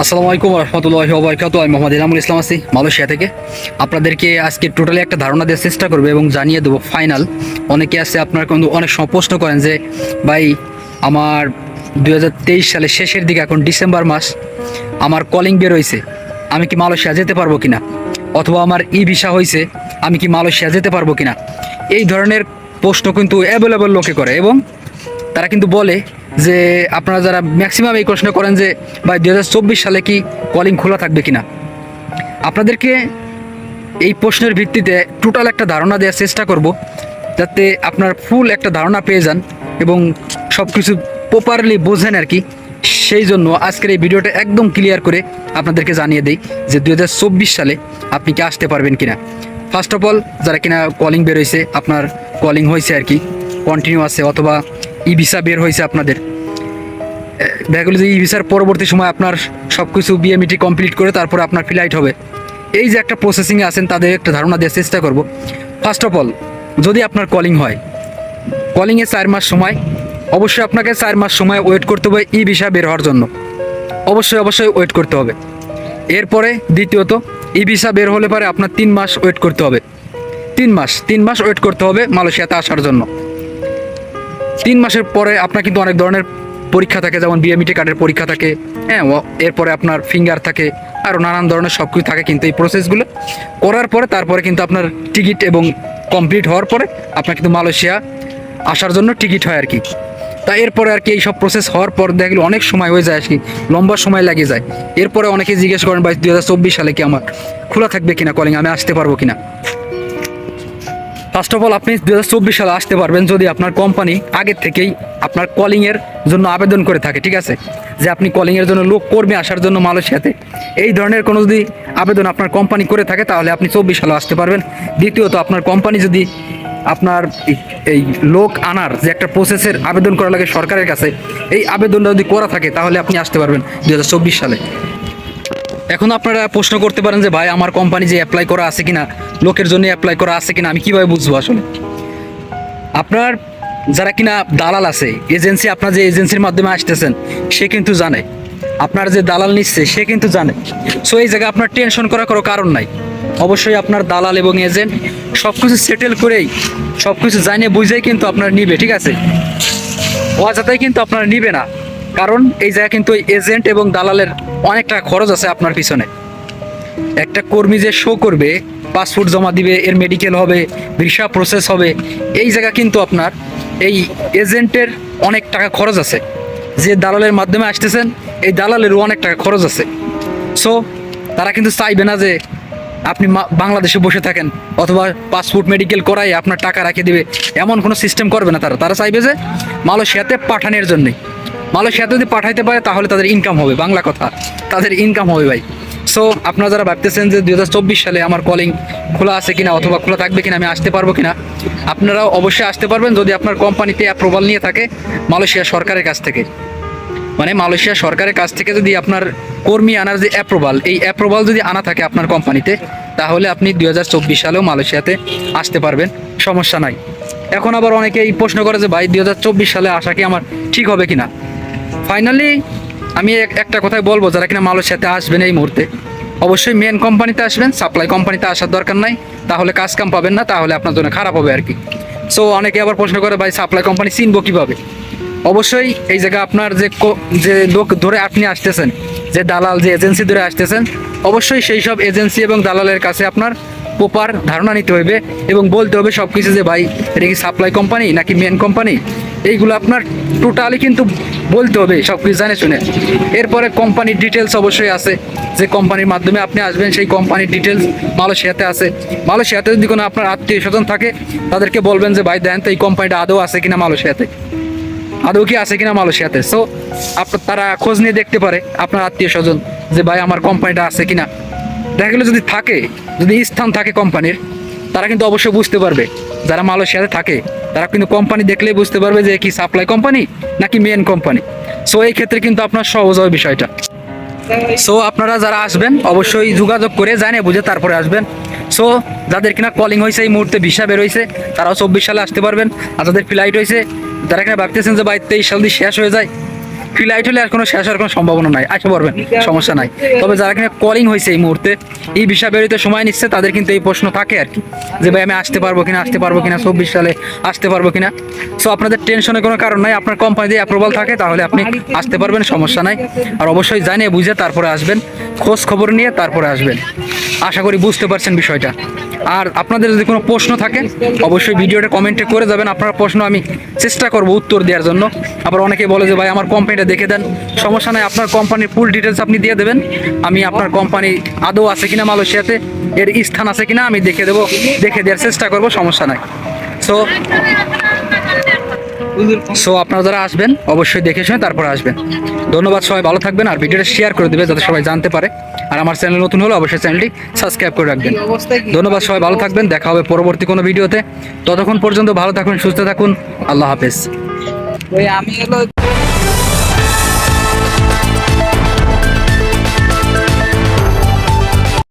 আসসালামু আলাইকুম রহমতুল্লাহ ওবরকাত। আমি মোহাম্মদ ইনামুল ইসলাম আছি মালয়েশিয়া থেকে। আপনাদেরকে আজকে টোটালি একটা ধারণা দেওয়ার চেষ্টা করব এবং জানিয়ে দেবো ফাইনাল অনেকে আছে আপনার কিন্তু অনেক সময় প্রশ্ন করেন যে, ভাই, আমার দু সালের শেষের দিকে এখন ডিসেম্বর মাস, আমার কলিং বের হয়েছে, আমি কি মালয়েশিয়া যেতে পারব কিনা? অথবা আমার ই ভিসা হয়েছে, আমি কি মালয়েশিয়া যেতে পারব কিনা? এই ধরনের প্রশ্ন কিন্তু অ্যাভেলেবল লোকে করে এবং তারা কিন্তু বলে যে আপনারা যারা ম্যাক্সিমাম এই প্রশ্ন করেন যে, ভাই দু হাজার চব্বিশ সালে কি কলিং খোলা থাকবে কিনা? আপনাদেরকে এই প্রশ্নের ভিত্তিতে টোটাল একটা ধারণা দেওয়ার চেষ্টা করব, যাতে আপনার ফুল একটা ধারণা পেয়ে যান এবং সব কিছু প্রপারলি বোঝেন আর কি। সেই জন্য আজকের এই ভিডিওটা একদম ক্লিয়ার করে আপনাদেরকে জানিয়ে দেই যে দু হাজার চব্বিশ সালে আপনি কি আসতে পারবেন কিনা। ফার্স্ট অফ অল যারা কিনা কলিং বেরোইছে, আপনার কলিং হয়েছে আর কি। কন্টিনিউ আছে অথবা ই ভিসা বের হয়েছে আপনাদের। দেখা গেলো যে ই ভিসার পরবর্তী সময় আপনার সব কিছু বিএমইটি কমপ্লিট করে তারপরে আপনার ফ্লাইট হবে। এই যে একটা প্রসেসিংয়ে আছেন, তাদের একটা ধারণা দেওয়ার চেষ্টা করব। ফার্স্ট অফ অল যদি আপনার কলিং হয় কলিংয়ে চার মাস সময়, অবশ্যই আপনাকে চার মাস সময় ওয়েট করতে হবে ই ভিসা বের হওয়ার জন্য। অবশ্যই অবশ্যই ওয়েট করতে হবে। এরপরে দ্বিতীয়ত ই ভিসা বের হলে পরে আপনার তিন মাস ওয়েট করতে হবে। তিন মাস তিন মাস ওয়েট করতে হবে মালয়েশিয়াতে আসার জন্য। তিন মাসের পরে আপনার কিন্তু অনেক ধরনের পরীক্ষা থাকে, যেমন বিএমইটি কার্ডের পরীক্ষা থাকে হ্যাঁ এরপরে আপনার ফিঙ্গার থাকে আরও নানান ধরনের সব কিছু থাকে কিন্তু এই প্রসেসগুলো করার পরে তারপরে কিন্তু আপনার টিকিট এবং কমপ্লিট হওয়ার পরে আপনার কিন্তু মালয়েশিয়া আসার জন্য টিকিট হয় আর কি তা এরপরে আর কি এই সব প্রসেস হওয়ার পর দেখা গেলো অনেক সময় হয়ে যায় আর কি লম্বা সময় লাগে যায়। এরপরে অনেকে জিজ্ঞেস করেন, ভাই দু সালে কি আমার খোলা থাকবে কিনা কলিং আমি আসতে পারব কিনা? ফার্স্ট অফ অল আপনি দু হাজার চব্বিশ সালে আসতে পারবেন যদি আপনার কোম্পানি আগের থেকেই আপনার কলিংয়ের জন্য আবেদন করে থাকে, ঠিক আছে? যে আপনি কলিংয়ের জন্য লোক কর্মী আসার জন্য মালয়েশিয়াতে। এই ধরনের কোনো যদি আবেদন আপনার কোম্পানি করে থাকে, তাহলে আপনি চব্বিশ সালে আসতে পারবেন। দ্বিতীয়ত, আপনার কোম্পানি যদি আপনার এই- লোক আনার যে একটা প্রসেসের আবেদন করা লাগে সরকারের কাছে, এই আবেদনটা যদি করা থাকে, তাহলে আপনি আসতে পারবেন দু হাজার চব্বিশ সালে। এখন আপনারা প্রশ্ন করতে পারেন যে, ভাই, আমার কোম্পানি যে অ্যাপ্লাই করা আছে কিনা? লোকের জন্য অ্যাপ্লাই করা আছে কিনা? আমি কীভাবে বুঝব আসলে? আপনার যারা কিনা দালাল আছে এজেন্সি আপনার যে এজেন্সির মাধ্যমে আসতেছেন, সে কিন্তু জানে। আপনার যে দালাল নিচ্ছে, সে কিন্তু জানে। সো এই জায়গায় আপনার টেনশন করার কোনো কারণ নাই। অবশ্যই আপনার দালাল এবং এজেন্ট সব কিছু সেটেল করেই সব কিছু জানিয়ে বুঝেই কিন্তু আপনার নিবে, ঠিক আছে? অযথাই কিন্তু আপনারা নিবে না। কারণ এই জায়গা কিন্তু এজেন্ট এবং দালালের অনেক টাকা খরচ আছে আপনার পিছনে। একটা কর্মী যে শো করবে পাসপোর্ট জমা দিবে, এর মেডিকেল হবে ভিসা প্রসেস হবে, এই জায়গা কিন্তু আপনার এই এজেন্টের অনেক টাকা খরচ আছে। যে দালালের মাধ্যমে আসতেছেন, এই দালালেরও অনেক টাকা খরচ আছে। সো তারা কিন্তু চাইবে না যে আপনি বাংলাদেশে বসে থাকেন, অথবা পাসপোর্ট মেডিকেল করাই আপনার টাকা রাখে দিবে। এমন কোনো সিস্টেম করবে না তারা। তারা চাইবে যে মালয়েশিয়াতে পাঠানোর জন্যে। মালয়েশিয়াতে যদি পাঠাইতে পারে, তাহলে তাদের ইনকাম হবে, বাংলা কথা। তাদের ইনকাম হবে ভাই। সো আপনারা যারা ভাবতেছেন যে দু হাজার চব্বিশ সালে আমার কলিং খোলা আছে কিনা অথবা খোলা থাকবে কিনা, আমি আসতে পারব কিনা, আপনারাও অবশ্যই আসতে পারবেন যদি আপনার কোম্পানিতে অ্যাপ্রুভাল নিয়ে থাকে মালয়েশিয়া সরকারের কাছ থেকে। মানে মালয়েশিয়া সরকারের কাছ থেকে যদি আপনার কর্মী আনার যে অ্যাপ্রুভাল এই অ্যাপ্রুভাল যদি আনা থাকে আপনার কোম্পানিতে তাহলে আপনি দু হাজার চব্বিশ সালেও মালয়েশিয়াতে আসতে পারবেন, সমস্যা নাই। এখন আবার অনেকে এই প্রশ্ন করে যে, ভাই দু হাজার চব্বিশ সালে আসা কি আমার ঠিক হবে কিনা? ফাইনালি আমি এক- একটা কথাই বলব, যারা কিনা মালয়েশিয়াতে আসবেন এই মুহূর্তে, অবশ্যই মেন কোম্পানিতে আসবেন সাপ্লাই কোম্পানিতে আসার দরকার নাই, তাহলে কাজ কাম পাবেন না, তাহলে আপনার জন্য খারাপ হবে আর কি সো অনেকে আবার প্রশ্ন করে, ভাই সাপ্লাই কোম্পানি চিনবো কীভাবে? অবশ্যই এই জায়গায় আপনার যে যে লোক ধরে আপনি আসতেছেন, যে দালাল, যে এজেন্সি ধরে আসতেছেন, অবশ্যই সেই সব এজেন্সি এবং দালালের কাছে আপনার প্রপার ধারণা নিতে হবে এবং বলতে হবে সব কিছু যে, ভাই, এটা কি সাপ্লাই কোম্পানি নাকি মেন কোম্পানি এইগুলো আপনার টোটালি কিন্তু বলতে হবে, সব কিছু জানে শুনে। এরপরে কোম্পানির ডিটেলস অবশ্যই আছে। যে কোম্পানির মাধ্যমে আপনি আসবেন, সেই কোম্পানির ডিটেলস মালয়েশিয়াতে আছে। মালয়েশিয়াতে যদি কোনো আপনার আত্মীয় স্বজন থাকে, তাদেরকে বলবেন যে, ভাই, দেন তো এই কোম্পানিটা আদৌ আছে কিনা মালয়েশিয়াতে? আদৌ কি আছে কিনা মালয়েশিয়াতে? সো আপনার তারা খোঁজ নিয়ে দেখতে পারে আপনার আত্মীয় স্বজন, যে, ভাই, আমার কোম্পানিটা আছে কিনা? দেখা গেলো যদি থাকে, যদি স্থান থাকে কোম্পানির তারা কিন্তু অবশ্যই বুঝতে পারবে। যারা মালয়েশিয়াতে থাকে, তারা কিন্তু কোম্পানি দেখলেই বুঝতে পারবে যে কি সাপ্লাই কোম্পানি নাকি মেন কোম্পানি সো এই ক্ষেত্রে কিন্তু আপনার সহজ হবে বিষয়টা। সো আপনারা যারা আসবেন, অবশ্যই যোগাযোগ করে জানে বুঝে তারপরে আসবেন। সো যাদের কিনা কলিং হয়েছে এই মুহূর্তে ভিসা বের হয়েছে তারাও চব্বিশ সালে আসতে পারবেন। আর যাদের ফ্লাইট হয়েছে যারা কিনা ভাবতেছেন যে তেইশ সাল দিয়ে শেষ হয়ে যায় ফ্লাইট হলে আর কোনো শেষ হওয়ার কোনো সম্ভাবনা নাই। আসতে পারবেন সমস্যা নাই। তবে যারা কিনা কলিং হয়েছে এই মুহূর্তে, এই ভিসা বেরোতে সময় নিচ্ছে, তাদের কিন্তু এই প্রশ্ন থাকে আর কি, যে ভাই আমি আসতে পারব কিনা, আসতে পারব কিনা, চব্বিশ সালে আসতে পারব কিনা। সো আপনাদের টেনশনের কোনো কারণ নাই, আপনার কোম্পানি দিয়ে অ্যাপ্রুভাল থাকে, তাহলে আপনি আসতে পারবেন, সমস্যা নাই। আর অবশ্যই জানিয়ে বুঝে তারপরে আসবেন, খোঁজ খবর নিয়ে তারপরে আসবেন। আশা করি বুঝতে পারছেন বিষয়টা। আর আপনাদের যদি কোনো প্রশ্ন থাকে, অবশ্যই ভিডিওটা কমেন্টে করে যাবেন। আপনার প্রশ্ন আমি চেষ্টা করব উত্তর দেওয়ার জন্য। আবার অনেকে বলে যে, ভাই, আমার কোম্পানিটা দেখে দেন। সমস্যা নাই, আপনার কোম্পানির ফুল ডিটেলস আপনি দিয়ে দেবেন। আমি আপনার কোম্পানি আদৌ আছে কিনা মালয়েশিয়াতে, এর স্থান আছে কিনা আমি দেখে দেবো, দেখে দেওয়ার চেষ্টা করব, সমস্যা নাই। সো সো আপনারা যারা আসবেন, অবশ্যই দেখে শুনে তারপর আসবেন। ধন্যবাদ সবাই, ভালো থাকবেন আর ভিডিওটা শেয়ার করে দেবে যাতে সবাই জানতে পারে। আর আমার চ্যানেল নতুন হলে অবশ্যই চ্যানেলটি সাবস্ক্রাইব করে রাখবেন। ধন্যবাদ সবাই, ভালো থাকবেন, দেখা হবে পরবর্তী কোনো ভিডিওতে। ততক্ষণ পর্যন্ত ভালো থাকুন, সুস্থ থাকুন। আল্লাহ হাফেজ। আমি